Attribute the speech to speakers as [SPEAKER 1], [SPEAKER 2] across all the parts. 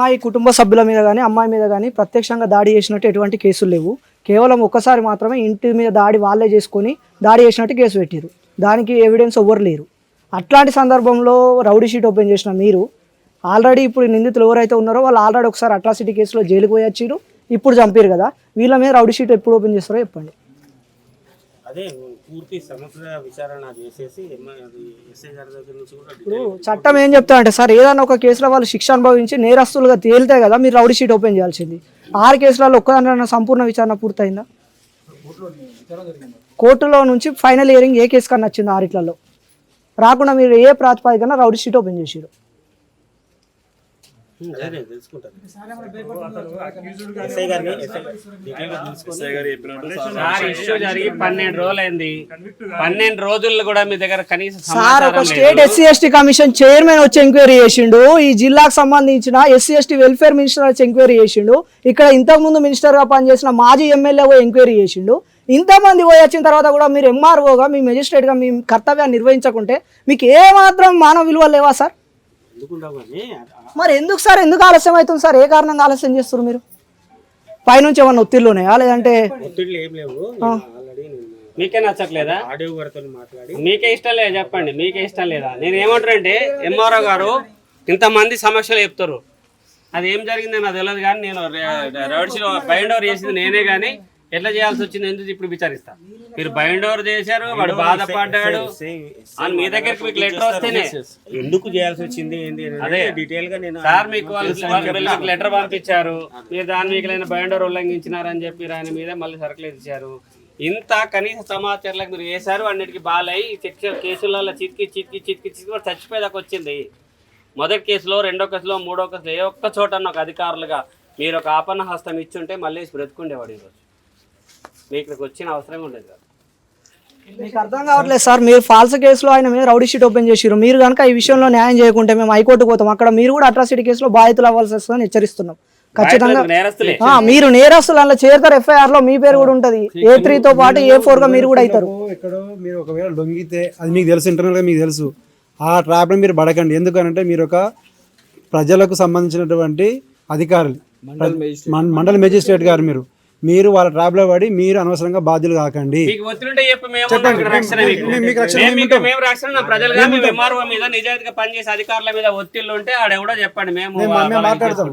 [SPEAKER 1] అమ్మాయి కుటుంబ సభ్యుల మీద కానీ అమ్మాయి మీద కానీ ప్రత్యక్షంగా దాడి చేసినట్టు ఎటువంటి కేసులు లేవు. కేవలం ఒక్కసారి మాత్రమే ఇంటి మీద దాడి వాళ్ళే చేసుకొని దాడి చేసినట్టు కేసు పెట్టారు. దానికి ఎవిడెన్స్ ఎవ్వరు లేరు. అట్లాంటి సందర్భంలో రౌడీ షీట్ ఓపెన్ చేసిన మీరు ఆల్రెడీ ఇప్పుడు నిందితులు ఎవరైతే ఉన్నారో వాళ్ళు ఆల్రెడీ ఒకసారి అట్రాసిటీ కేసులో జైలుకు పోయి వచ్చిర్రు. ఇప్పుడు చంపారు కదా. వీళ్ళ మీద రౌడీ షీట్ ఎప్పుడు ఓపెన్ చేస్తారో చెప్పండి.
[SPEAKER 2] అదే పూర్తి సమగ్ర విచారణ చేసేసి ఎస్ఐ గారి దగ్గర నుంచి కూడా
[SPEAKER 1] ఇప్పుడు చట్టం ఏం చెప్తారంటే సార్ ఏదైనా ఒక కేసులో వాళ్ళు శిక్ష అనుభవించి నేరస్తులుగా తేలితే కదా మీరు రౌడీ షీట్ ఓపెన్ చేయాల్సింది. ఆరు కేసులలో ఒక్కదాంట్లో సంపూర్ణ విచారణ పూర్తయిందా? కోర్టులో నుంచి ఫైనల్ హియరింగ్ ఏ కేసు కన్నా వచ్చింది ఆరిట్లలో? రాకుండా మీరు ఏ ప్రాతిపదికన రౌడీ షీట్ ఓపెన్ చేసారు
[SPEAKER 2] ఉం, అదే నేను తెలుసుకుంటాను ఎస్ఐ గారిని ఎస్ఐ డీటెయిల్గా తెలుసుకొని
[SPEAKER 3] సార్ ఇష్యూ జరిగి పన్నెండు రోజులైంది. పన్నెండు రోజుల్లో కూడా మీ దగ్గర కనీసం
[SPEAKER 1] సార్ ఒక state SC ST commission chairman వచ్చి ఎంక్వైరీ చేసిండు. ఈ జిల్లాకు సంబంధించిన ఎస్సీ ఎస్టీ వెల్ఫేర్ మినిస్టర్ వచ్చి ఎంక్వైరీ చేసిండు. ఇక్కడ ఇంతకు ముందు మినిస్టర్గా పనిచేసిన మాజీ ఎమ్మెల్యే ఎంక్వైరీ చేసిండు. ఇంతమంది పోయి వచ్చిన తర్వాత కూడా మీరు ఎంఆర్ఓగా మీ మెజిస్ట్రేట్గా మీ కర్తవ్యాన్ని నిర్వహించకుంటే మీకు ఏ మాత్రం మానవ విలువలు లేవా సార్? మరి ఎందుకు సార్? ఎందుకు ఆలస్యం అవుతుంది సార్? ఏ కారణంగా ఆలస్యం చేస్తారు మీరు? పైనుంచి ఏమన్నా ఒత్తిళ్ళు ఉన్నాయా లేదంటే
[SPEAKER 2] ఏం లేవు. ఆల్రెడీ
[SPEAKER 3] మీకే నచ్చట్లేదా?
[SPEAKER 2] ఆడియో గారితో మాట్లాడి.
[SPEAKER 3] మీకే ఇష్టం లేదా? చెప్పండి. మీకే ఇష్టం లేదా? నేను ఏమంటారంటే ఎంఆర్ఓ గారు ఇంతమంది సమస్యలు చెప్తారు. అది ఏం జరిగిందో నాకు తెలియదు కానీ నేను రోడ్స్ బైండ్ ఓవర్ చేసింది నేనే కానీ ఎట్లా చేయాల్సి వచ్చింది ఎందుకు ఇప్పుడు విచారిస్తా? మీరు బైండ్ ఓవర్ చేశారు వాడు బాధపడ్డాడు అని మీ దగ్గరికి మీకు లెటర్ వస్తేనే.
[SPEAKER 2] ఎందుకు చేయాల్సి వచ్చింది ఏంది
[SPEAKER 3] అదే.
[SPEAKER 2] డీటెయిల్గా నేను
[SPEAKER 3] సార్ మీకు వాళ్ళు వాళ్ళు మీకు లెటర్ పంపించారు. మీరు దాని మీకు బైండ్ ఓవర్ ఉల్లంఘించినారని చెప్పి ఆయన మీద మళ్ళీ సర్కులేట్ ఇచ్చారు. ఇంత కనీస సమాచారాలకు మీరు వేశారు అన్నిటికీ బాలయ్యి శిక్ష కేసులలో చితికి చితికి చితికి చితికి కూడా చచ్చిపోయేదాకా వచ్చింది. మొదటి కేసులో రెండో కేసులో మూడో కేసులో ఏ ఒక్క చోట ఒక అధికారులుగా మీరు ఒక ఆపన్న హస్తం ఇచ్చుంటే మళ్ళీ బ్రతుకుండేవాడు ఈరోజు. మీకు ఇక్కడికి వచ్చిన అవసరం ఉండేది కాదు.
[SPEAKER 1] మీకు అర్థం కావట్లేదు సార్ మీరు ఫాల్స్ కేసులో ఆయన మీద రౌడీ షీట్ ఓపెన్ చేసిరు మీరు కనుక ఈ విషయంలో న్యాయం చేయకుంటే మేము హైకోర్టు పోతాం. అక్కడ మీరు కూడా అట్రాసిటీ కేసులో బాధితులు అవ్వాల్సి వస్తుందని హెచ్చరిస్తున్నాం. ఖచ్చితంగా మీరు నేరస్తులు అందులో చేరుతారు ఎఫ్ఐఆర్లో మీ పేరు కూడా ఉంటది. ఏ త్రీ తో పాటు ఏ ఫోర్గా మీరు కూడా అవుతారు.
[SPEAKER 4] ఎక్కడో మీరు ఒకవేళ లొంగితే అది మీకు తెలుసు ఇంటర్నల్గా మీకు తెలుసు. ఆ ట్రాప్ని మీరు పడకండి. ఎందుకనంటే మీరు ఒక ప్రజలకు సంబంధించినటువంటి అధికారులు. మండల మేజిస్ట్రేట్ గారు మీరు. మీరు వాళ్ళ ట్రాప్లో పడి మీరు అనవసరంగా బాధ్యులు కాకండి.
[SPEAKER 3] మీకు. రక్షణ పనిచేసే అధికారుల మీద ఒత్తిళ్ళు ఉంటే ఆడెవడో చెప్పండి మేము
[SPEAKER 4] మాట్లాడతాం.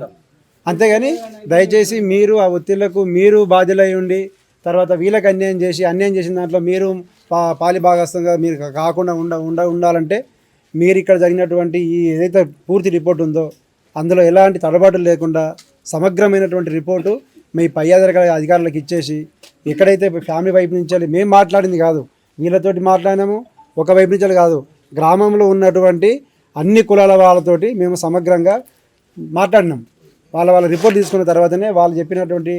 [SPEAKER 4] అంతేగాని దయచేసి మీరు ఆ ఒత్తిళ్ళకు మీరు బాధ్యులై ఉండి తర్వాత వీళ్ళకి అన్యాయం చేసి అన్యాయం చేసిన దాంట్లో మీరు పా పాలి భాగస్థంగా మీరు కాకుండా ఉండ ఉండ ఉండాలంటే మీరు ఇక్కడ జరిగినటువంటి ఈ ఏదైతే పూర్తి రిపోర్ట్ ఉందో అందులో ఎలాంటి తడబాటులు లేకుండా సమగ్రమైనటువంటి రిపోర్టు మీ పై అధికారుల అధికారులకు ఇచ్చేసి ఎక్కడైతే ఫ్యామిలీ వైపు నుంచి మేము మాట్లాడింది కాదు వీళ్ళతోటి మాట్లాడినాము ఒక వైపు నుంచి కాదు గ్రామంలో ఉన్నటువంటి అన్ని కులాల వాళ్ళతోటి మేము సమగ్రంగా మాట్లాడినాం. వాళ్ళ వాళ్ళ రిపోర్ట్ తీసుకున్న తర్వాతనే వాళ్ళు చెప్పినటువంటి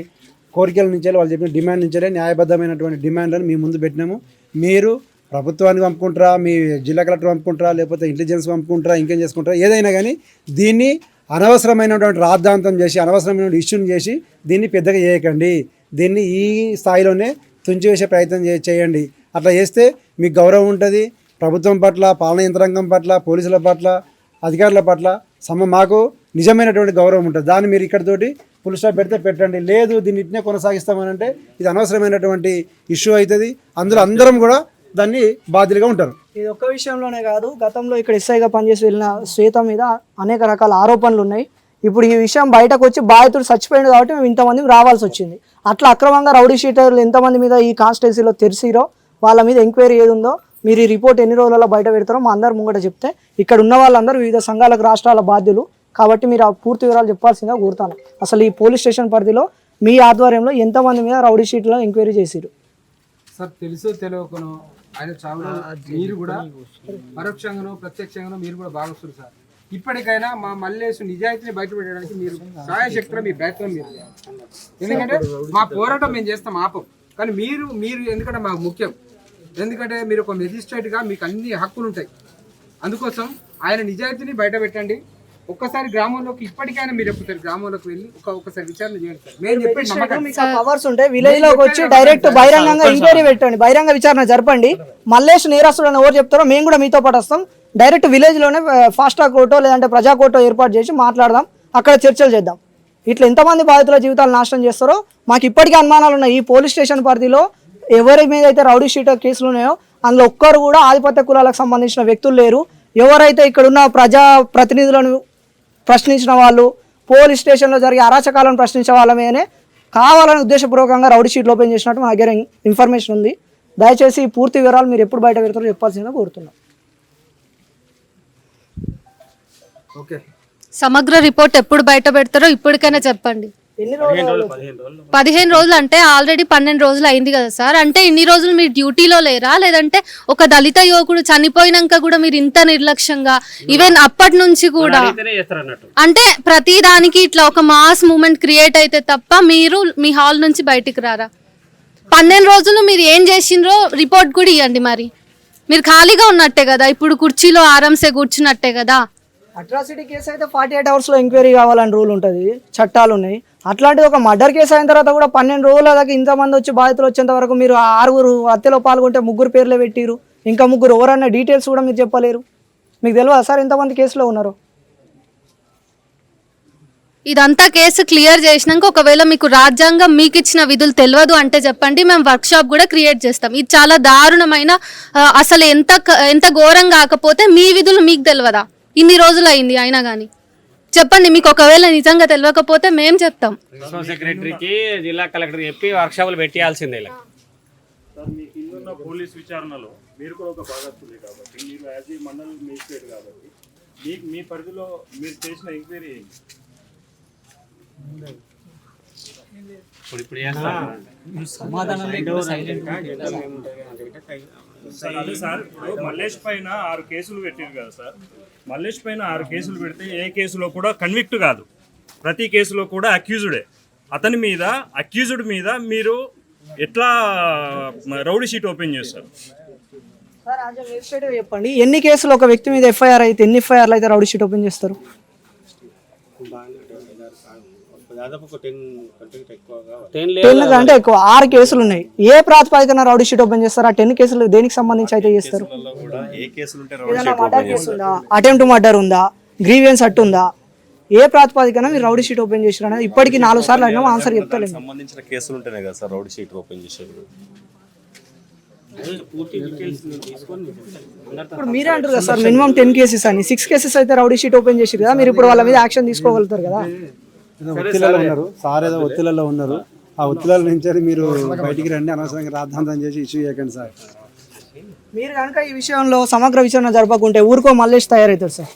[SPEAKER 4] కోరికల నుంచి వాళ్ళు చెప్పిన డిమాండ్ నుంచే న్యాయబద్ధమైనటువంటి డిమాండ్లను మీ ముందు పెట్టినాము. మీరు ప్రభుత్వానికి పంపుకుంటారా మీ జిల్లా కలెక్టర్ పంపుకుంటారా లేకపోతే ఇంటెలిజెన్స్ పంపుకుంటారా ఇంకేం చేసుకుంటారా ఏదైనా కానీ దీన్ని అనవసరమైనటువంటి రాద్ధాంతం చేసి అనవసరమైన ఇష్యూని చేసి దీన్ని పెద్దగా చేయకండి. దీన్ని ఈ స్థాయిలోనే తుంచివేసే ప్రయత్నం చే- చేయండి. అట్లా చేస్తే మీకు గౌరవం ఉంటుంది. ప్రభుత్వం పట్ల పాలన యంత్రాంగం పట్ల పోలీసుల పట్ల అధికారుల పట్ల సమ మాకు నిజమైనటువంటి గౌరవం ఉంటుంది. దాన్ని మీరు ఇక్కడితోటి ఫుల్ స్టాప్ పెడితే పెట్టండి. లేదు దీన్ని ఇట్నే కొనసాగిస్తామని అంటే ఇది అనవసరమైనటువంటి ఇష్యూ అవుతుంది. అందులో అందరం కూడా దాన్ని బాధ్యులుగా ఉంటారు.
[SPEAKER 1] ఇది ఒక్క విషయంలోనే కాదు గతంలో ఇక్కడ ఎస్ఐగా పనిచేసి వెళ్ళిన శ్వేత మీద అనేక రకాల ఆరోపణలు ఉన్నాయి. ఇప్పుడు ఈ విషయం బయటకు వచ్చి బాధితుడు చచ్చిపోయింది కాబట్టి మేము ఇంతమంది రావాల్సి వచ్చింది. అట్లా అక్రమంగా రౌడీ షీటర్లు ఎంతమంది మీద ఈ కాన్స్టిట్యున్సీలో తెరిసిరో వాళ్ళ మీద ఎంక్వైరీ ఏది ఉందో మీరు ఈ రిపోర్ట్ ఎన్ని రోజులలో బయట పెడతారో మా అందరు ముంగట చెప్తే ఇక్కడ ఉన్న వాళ్ళందరూ వివిధ సంఘాలకు రాష్ట్రాల బాధ్యులు. కాబట్టి మీరు ఆ పూర్తి వివరాలు చెప్పాల్సిందిగా కోరుతాను. అసలు ఈ పోలీస్ స్టేషన్ పరిధిలో మీ ఆధ్వర్యంలో ఎంతమంది మీద రౌడీ షీట్లో ఎంక్వైరీ చేసిరు
[SPEAKER 5] సార్ తెలుసో తెలియకనో ఆయన చావులో మీరు కూడా పరోక్షంగానో ప్రత్యక్షంగానో మీరు కూడా భాగస్తులు సార్. ఇప్పటికైనా మా మల్లేసు నిజాయితీని బయటపెట్టడానికి మీరు సాయశక్తిలో మీ ప్రయత్నం మీరు. ఎందుకంటే మా పోరాటం మేము చేస్తాం ఆపం. కానీ మీరు మీరు ఎందుకంటే మాకు ముఖ్యం. ఎందుకంటే మీరు ఒక మెజిస్ట్రేట్గా మీకు అన్ని హక్కులు ఉంటాయి. అందుకోసం ఆయన నిజాయితీని బయట పెట్టండి. ఒక్కసారి గ్రామంలోకి ఇప్పటికైనా మీరు ఎక్కుతారు గ్రామంలోకి వెళ్ళి ఒక ఒకసారి విచారణ చేయండి సార్. మేము చెప్పేది నమ్మకం
[SPEAKER 1] మీకు పవర్స్ ఉంటే విలేజ్లోకి వచ్చి డైరెక్ట్ బహిరంగంగా ఎంక్వైరీ పెట్టండి బహిరంగ విచారణ జరపండి. మల్లేష్ నేరస్తుడు అని ఎవరు చెప్తారో మేము కూడా మీతో పాటు వస్తాం. డైరెక్ట్ విలేజ్లోనే ఫాస్ట్ ట్రాక్ కోర్టో లేదంటే ప్రజా కోర్టో ఏర్పాటు చేసి మాట్లాడదాం. అక్కడ చర్చలు చేద్దాం. ఇట్లా ఎంతమంది బాధితుల జీవితాలు నాశనం చేస్తారో మాకు ఇప్పటికీ అనుమానాలు ఉన్నాయి. ఈ పోలీస్ స్టేషన్ పరిధిలో ఎవరి మీద అయితే రౌడీ షీటర్ కేసులు ఉన్నాయో అందులో ఒక్కరు కూడా ఆధిపత్య కులాలకు సంబంధించిన వ్యక్తులు లేరు. ఎవరైతే ఇక్కడున్న ప్రజా ప్రతినిధులను ప్రశ్నించిన వాళ్ళు పోలీస్ స్టేషన్లో జరిగే అరాచకాలను ప్రశ్నించే వాళ్ళమేనే కావాలని ఉద్దేశపూర్వకంగా రౌడీ షీట్లు ఓపెన్ చేసినట్టు మా దగ్గర ఇన్ఫర్మేషన్ ఉంది. దయచేసి ఈ పూర్తి వివరాలు మీరు ఎప్పుడు బయట పెడతారో చెప్పాల్సిందిగా కోరుతున్నాం.
[SPEAKER 5] ఓకే.
[SPEAKER 6] సమగ్ర రిపోర్ట్ ఎప్పుడు బయట పెడతారో ఇప్పటికైనా చెప్పండి.
[SPEAKER 2] పదిహేను రోజులు
[SPEAKER 6] అంటే ఆల్రెడీ పన్నెండు రోజులు అయింది కదా సార్. అంటే ఇన్ని రోజులు మీరు డ్యూటీలో లేరా? లేదంటే ఒక దళిత యువకుడు చనిపోయినాక కూడా మీరు ఇంత నిర్లక్ష్యంగా ఈవెన్ అప్పటి నుంచి కూడా
[SPEAKER 3] అడిగితేనే చేస్తారు అన్నట్టు.
[SPEAKER 6] అంటే ప్రతి దానికి ఇట్లా ఒక మాస్ మూమెంట్ క్రియేట్ అయితే తప్ప మీరు మీ హాల్ నుంచి బయటికి రారా? పన్నెండు రోజులు మీరు ఏం చేసిండ్రో రిపోర్ట్ కూడా ఇవ్వండి మరి. మీరు ఖాళీగా ఉన్నట్టే కదా ఇప్పుడు కుర్చీలో ఆరాంసే కూర్చున్నట్టే కదా.
[SPEAKER 1] అట్రాసిటీ కేసు అయితే ఫార్టీ ఎయిట్ అవర్స్లో ఎంక్వైరీ కావాలని రూల్ ఉంటుంది. చట్టాలు ఉన్నాయి. అట్లాంటిది ఒక మర్డర్ కేసు అయిన తర్వాత కూడా పన్నెండు రోజుల దాకా ఇంతమంది వచ్చి బాధితులు వచ్చేంత వరకు మీరు ఆరుగురు హత్యలో పాల్గొంటే ముగ్గురు పేర్లే పెట్టిరు ఇంకా ముగ్గురు ఎవరన్నా డీటెయిల్స్ కూడా మీరు చెప్పలేరు. మీకు తెలియదా సార్ ఎంతమంది కేసులో ఉన్నారు?
[SPEAKER 6] ఇదంతా కేసు క్లియర్ చేసినాక ఒకవేళ మీకు రాజ్యాంగం మీకు ఇచ్చిన విధులు తెలియదు అంటే చెప్పండి మేము వర్క్ షాప్ కూడా క్రియేట్ చేస్తాం. ఇది చాలా దారుణమైన అసలు ఎంత ఎంత ఘోరం కాకపోతే మీ విధులు మీకు తెలియదా? ఇన్ని రోజులు అయింది అయినా కానీ చెప్పండి మీకు ఒకవేళ నిజంగా తెలియకపోతే మేము చెప్తాం.
[SPEAKER 3] సెక్రటరీకి జిల్లా కలెక్టర్ చెప్పి వర్క్షాపులు పెట్టియాల్సిందే ఇలా.
[SPEAKER 7] సార్ మీ కిందున్న పోలీస్ విచారణలో మీరు కూడా ఒక భాగస్తులే కాబట్టి మీరు యాజ్ ఈ మండల్ మేజిస్ట్రేట్ కాబట్టి మీ మీ పరిధిలో మీరు చేసిన ఎంక్వైరీ ఏంటి
[SPEAKER 3] ఇప్పుడు ఇప్పుడు చేస్తారు
[SPEAKER 7] సార్ అదే సార్ ఇప్పుడు మల్లేష్ పైన ఆరు కేసులు పెట్టారు కదా సార్. మల్లేష్ పైన ఆరు కేసులు పెడితే ఏ కేసులో కూడా కన్విక్ట్ కాదు. ప్రతి కేసులో కూడా అక్యూజుడే అతని మీద అక్యూజుడ్ మీద మీరు ఎట్లా రౌడీ షీట్ ఓపెన్ చేస్తారు?
[SPEAKER 1] చెప్పండి. ఎన్ని కేసులు ఒక వ్యక్తి మీద ఎఫ్ఐఆర్ అయితే ఎన్ని ఎఫ్ఐఆర్లు అయితే రౌడీ షీట్ ఓపెన్ చేస్తారు?
[SPEAKER 2] టెన్ కంటే
[SPEAKER 1] ఎక్కువ ఆరు కేసులు ఉన్నాయి. ఏ ప్రాతిపదికన రౌడీ షీట్ ఓపెన్ చేస్తారు? ఆ టెన్ కేసులు దేనికి సంబంధించి అయితే చేస్తారు?
[SPEAKER 8] కూడా ఏ కేసులు ఉంటే
[SPEAKER 1] ఏదైనా మర్డర్ కేసు ఉందా? అటెంప్ట్ మర్డర్ ఉందా? గ్రీవియన్స్ అట్టు ఉందా? ఏ ప్రాతిపదికన మీరు రౌడీ షీట్ ఓపెన్ చేసారు అనేది ఇప్పటికి నాలుగు సార్లు అయినా ఆన్సర్ చెప్తలేదు
[SPEAKER 8] సంబంధించిన కేసులు ఉంటేనే కదా సార్ రౌడీ షీట్ ఓపెన్ చేసేది.
[SPEAKER 1] ఇప్పుడు మీరే అంటారు కదా సార్ మినిమం టెన్ కేసెస్ అని. సిక్స్ కేసెస్ అయితే రౌడీ షీట్ ఓపెన్ చేసారు కదా మీరు ఇప్పుడు వాళ్ళ మీద యాక్షన్ తీసుకోగలుగుతారు కదా.
[SPEAKER 4] ఒత్తిళ్ళలో ఉన్నారు. సార్ ఏదో ఒత్తిళ్ళలో ఉన్నారు. ఆ ఒత్తిళ్ళ నుంచి మీరు బయటికి రండి అనవసరంగా రాద్ధాంతం చేసి ఇష్యూ చేయకండి సార్.
[SPEAKER 1] మీరు కనుక ఈ విషయంలో సమగ్ర విచారణ జరపకుంటే ఊరుకో మల్లేష్ తయారవుతారు సార్.